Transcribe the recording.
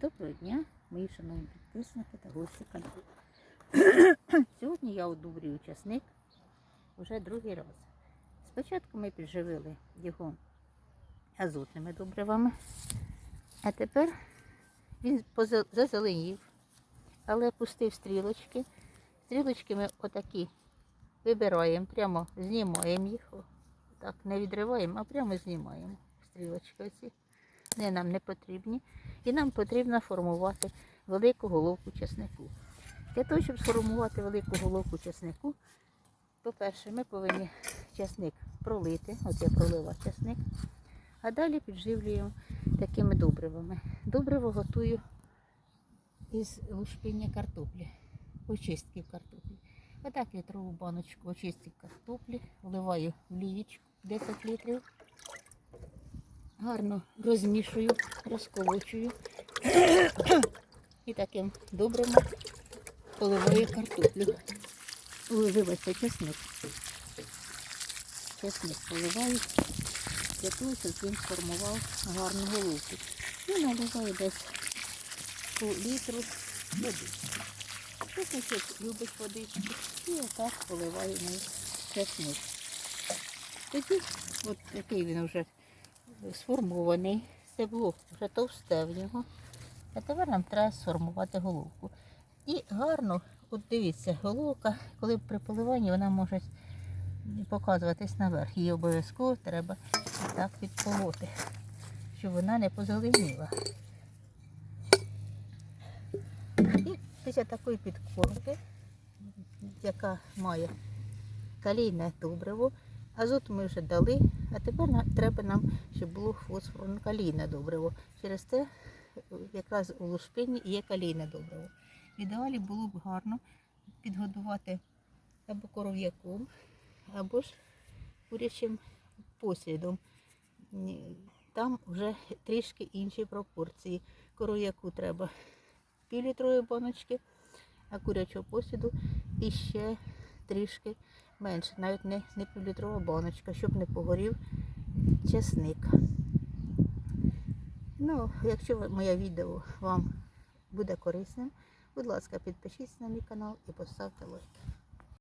Доброго дня, мої шановні підписники та гості каналу. Сьогодні я одобрюю часник вже другий раз. Спочатку ми підживили його азотними добривами, а тепер він зазеленів, але пустив стрілочки. Стрілочки ми отакі вибираємо, прямо знімаємо їх. Так, не відриваємо, а прямо знімаємо стрілочки оці. Вони нам не потрібні. І нам потрібно формувати велику головку чеснику. Для того, щоб сформувати велику головку чеснику, по-перше, ми повинні чесник пролити. От я пролила чесник. А далі підживлюємо такими добривами. Добриво готую із лушпіння картоплі, очистків картоплі. Отак літрову баночку очистків картоплі вливаю в лієчку 10 літрів гарно розмішую, розколочую і таким добрим поливаю картоплю. Ой, вибачте, чесник. Чесник поливаю для того, щоб він сформував гарну головку. І наливаю десь по літру водички. Хтось любить водичку. І отак поливаю на чесник. Тоді, от такий він вже сформований. Стебло вже товсте в нього. А тепер нам треба сформувати головку. І гарно, от дивіться, головка, коли при поливанні вона може показуватись наверх. Її обов'язково треба так підполоти, щоб вона не позеленіла. І після такої підкормки, яка має калійне добриво, Азот ми вже дали, а тепер треба нам, щоб було фосфорно калійне добриво. Через те е, якраз у лушпині є калійне добриво. В ідеалі було б гарно підгодувати або коров'яком, або ж курячим послідом. Там вже трішки інші пропорції. Коров'яку треба півлітрової баночки, а курячого посліду іще трішки менше, навіть не, не півлітрова баночка, щоб не погорів чесник. Ну, якщо моє відео вам буде корисним, будь ласка, підпишіться на мій канал і поставте лайк.